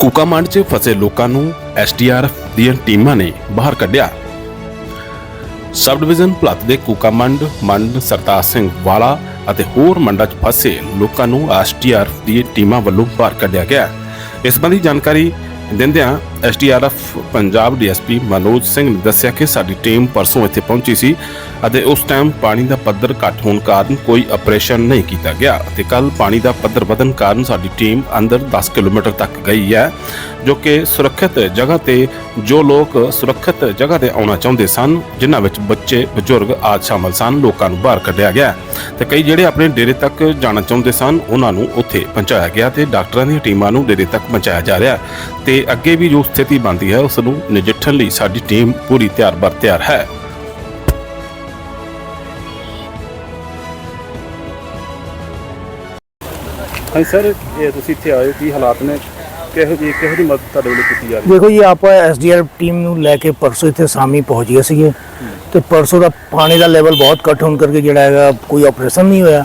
ਕੂਕਾਮੰਡ 'ਚ ਫਸੇ ਲੋਕਾਂ ਨੂੰ ਐਸਡੀਆਰਐਫ ਦੀਆਂ ਟੀਮਾਂ ਨੇ ਬਾਹਰ ਕੱਢਿਆ। ਸਬ ਡਿਵੀਜ਼ਨ ਭਲੱਤ ਦੇ ਕੂਕਾਮੰਡ ਮੰਡ ਸਰਤਾਜ ਸਿੰਘ ਵਾਲਾ ਅਤੇ ਹੋਰ ਮੰਡਾਂ 'ਚ ਫਸੇ ਲੋਕਾਂ ਨੂੰ ਐਸਡੀਆਰਐਫ ਦੀ ਟੀਮਾਂ ਵੱਲੋਂ ਬਾਹਰ ਕੱਢਿਆ ਗਿਆ। ਇਸ ਸੰਬੰਧੀ ਜਾਣਕਾਰੀ ਦਿੰਦਿਆਂ ਐਸਡੀਆਰਐਫ ਪੰਜਾਬ ਡੀਐਸਪੀ ਮਨੋਜ ਸਿੰਘ ਨੇ ਦੱਸਿਆ ਕਿ ਸਾਡੀ ਟੀਮ ਪਰਸੋਂ ਇੱਥੇ ਪਹੁੰਚੀ ਸੀ ਅਤੇ ਉਸ ਟਾਈਮ ਪਾਣੀ ਦਾ ਪੱਧਰ ਘੱਟ ਹੋਣ ਕਾਰਨ ਕੋਈ ਆਪਰੇਸ਼ਨ ਨਹੀਂ ਕੀਤਾ ਗਿਆ ਅਤੇ ਕੱਲ ਪਾਣੀ ਦਾ ਪੱਧਰ ਵਧਣ ਕਾਰਨ ਸਾਡੀ ਟੀਮ ਅੰਦਰ 10 ਕਿਲੋਮੀਟਰ ਤੱਕ ਗਈ ਹੈ, ਜੋ ਕਿ ਸੁਰੱਖਿਅਤ ਜਗ੍ਹਾ ਤੇ ਜੋ ਲੋਕ ਸੁਰੱਖਿਅਤ ਜਗ੍ਹਾ ਤੇ ਆਉਣਾ ਚਾਹੁੰਦੇ ਸਨ, ਜਿਨ੍ਹਾਂ ਵਿੱਚ ਬੱਚੇ, ਬਜ਼ੁਰਗ ਆਦਿ ਸ਼ਾਮਲ ਸਨ, ਲੋਕਾਂ ਨੂੰ ਬਾਹਰ ਕੱਢਿਆ ਗਿਆ ਤੇ ਕਈ ਜਿਹੜੇ ਆਪਣੇ ਡੇਰੇ ਤੱਕ ਜਾਣਾ ਚਾਹੁੰਦੇ ਸਨ, ਉਹਨਾਂ ਨੂੰ ਉੱਥੇ ਪਹੁੰਚਾਇਆ ਗਿਆ ਤੇ ਡਾਕਟਰਾਂ ਦੀਆਂ ਟੀਮਾਂ ਨੂੰ ਡੇਰੇ ਤੱਕ ਪਹੁੰਚਾਇਆ ਜਾ ਰਿਹਾ ਤੇ ਅੱਗੇ ਵੀ ਜੋ ਸਥਿਤੀ ਬਣਦੀ ਹੈ ਉਸ ਨੂੰ ਨਜਿੱਠਣ ਲਈ ਸਾਡੀ ਟੀਮ ਪੂਰੀ ਤਿਆਰ ਬਰ ਤਿਆਰ ਹੈ। ਹਾਂਜੀ ਸਰ ਇਹ ਤੁਸੀਂ ਇੱਥੇ ਆਏ ਹੋ, ਕੀ ਹਾਲਾਤ ਨੇ? ਕਿਹੋ ਜਿਹੀ ਕਿਹੋ ਜਿਹੀ ਮਦਦ ਤੁਹਾਡੇ ਵੱਲੋਂ ਕੀਤੀ ਜਾ ਰਹੀ ਹੈ? ਦੇਖੋ ਜੀ ਆਪਾਂ ਐਸਡੀਆਰ ਟੀਮ ਨੂੰ ਲੈ ਕੇ ਪਰਸੋਂ ਇੱਥੇ ਸ਼ਾਮੀ ਪਹੁੰਚ ਗਏ ਸੀਗੇ ਤੇ ਪਰਸੋਂ ਦਾ ਪਾਣੀ ਦਾ ਲੈਵਲ ਬਹੁਤ ਘੱਟ ਹੋਣ ਕਰਕੇ ਜਿਹੜਾ ਹੈਗਾ ਕੋਈ ਆਪਰੇਸ਼ਨ ਨਹੀਂ ਹੋਇਆ।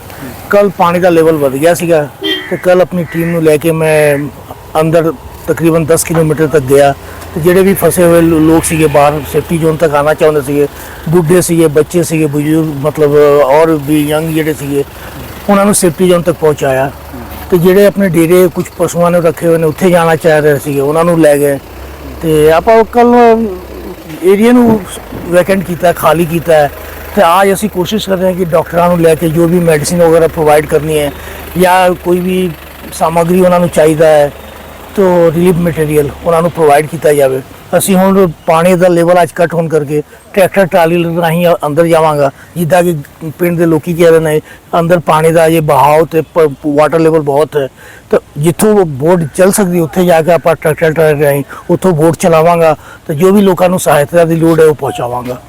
ਕੱਲ ਪਾਣੀ ਦਾ ਲੈਵਲ ਵਧ ਗਿਆ ਸੀਗਾ ਤੇ ਕੱਲ ਆਪਣੀ ਟੀਮ ਨੂੰ ਲੈ ਕੇ ਮੈਂ ਅੰਦਰ ਤਕਰੀਬਨ 10 ਕਿਲੋਮੀਟਰ ਤੱਕ ਗਿਆ ਤੇ ਜਿਹੜੇ ਵੀ ਫਸੇ ਹੋਏ ਲੋਕ ਸੀਗੇ ਬਾਹਰ, ਸੇਫਟੀ ਜ਼ੋਨ ਤੱਕ ਆਉਣਾ ਚਾਹੁੰਦੇ ਸੀਗੇ, ਬੁੱਢੇ ਸੀਗੇ, ਬੱਚੇ ਸੀਗੇ, ਬਜ਼ੁਰਗ, ਮਤਲਬ ਔਰ ਵੀ ਯੰਗ ਜਿਹੜੇ ਸੀਗੇ, ਉਹਨਾਂ ਨੂੰ ਸੇਫਟੀ ਜ਼ੋਨ ਤੱਕ ਪਹੁੰਚਾਇਆ। ਤੇ ਜਿਹੜੇ ਆਪਣੇ ਡੇਰੇ ਕੁਝ ਪਸ਼ੂਆਂ ਨੂੰ ਰੱਖੇ ਹੋਏ ਨੇ, ਉੱਥੇ ਜਾਣਾ ਚਾਹ ਰਹੇ ਸੀਗੇ, ਉਹਨਾਂ ਨੂੰ ਲੈ ਗਏ। ਤੇ ਆਪਾਂ ਕੱਲ ਏਰੀਆ ਨੂੰ ਵੈਕੈਂਟ ਕੀਤਾ, ਖਾਲੀ ਕੀਤਾ। ਹੈ ਤੇ ਅੱਜ ਅਸੀਂ ਕੋਸ਼ਿਸ਼ ਕਰ ਰਹੇ ਹਾਂ ਕਿ ਡਾਕਟਰਾਂ ਨੂੰ ਲੈ ਕੇ ਜੋ ਵੀ ਮੈਡੀਸਿਨ ਵਗੈਰਾ ਪ੍ਰੋਵਾਈਡ ਕਰਨੀ ਹੈ, ਜਾਂ ਕੋਈ ਵੀ ਸਾਮੱਗਰੀ ਉਹਨਾਂ ਨੂੰ ਚਾਹੀਦਾ ਹੈ ਤੋਂ ਰਿਲੀਫ ਮਟੀਰੀਅਲ ਉਹਨਾਂ ਨੂੰ ਪ੍ਰੋਵਾਈਡ ਕੀਤਾ ਜਾਵੇ। ਅਸੀਂ ਹੁਣ ਪਾਣੀ ਦਾ ਲੈਵਲ ਅੱਜ ਘੱਟ ਹੋਣ ਕਰਕੇ ਟਰੈਕਟਰ ਟਰਾਲੀ ਰਾਹੀਂ ਅੰਦਰ ਜਾਵਾਂਗਾ। ਜਿੱਦਾਂ ਕਿ ਪਿੰਡ ਦੇ ਲੋਕੀ ਕਹਿ ਰਹੇ ਨੇ, ਅੰਦਰ ਪਾਣੀ ਦਾ ਇਹ ਬਹਾਵ ਤੇ ਵਾਟਰ ਲੈਵਲ ਬਹੁਤ ਹੈ। ਤਾਂ ਜਿੱਥੋਂ ਬੋਟ ਚੱਲ ਸਕਦੀ, ਉੱਥੇ ਜਾ ਕੇ ਆਪਾਂ ਟਰੈਕਟਰ ਟਰਾਲੀ ਰਾਹੀਂ ਉੱਥੋਂ ਬੋਟ ਚਲਾਵਾਂਗਾ ਤੇ ਜੋ ਵੀ ਲੋਕਾਂ ਨੂੰ ਸਹਾਇਤਾ ਦੀ ਲੋੜ ਹੈ, ਉਹ ਪਹੁੰਚਾਵਾਂਗਾ।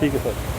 ਠੀਕ ਹੈ ਸਰ।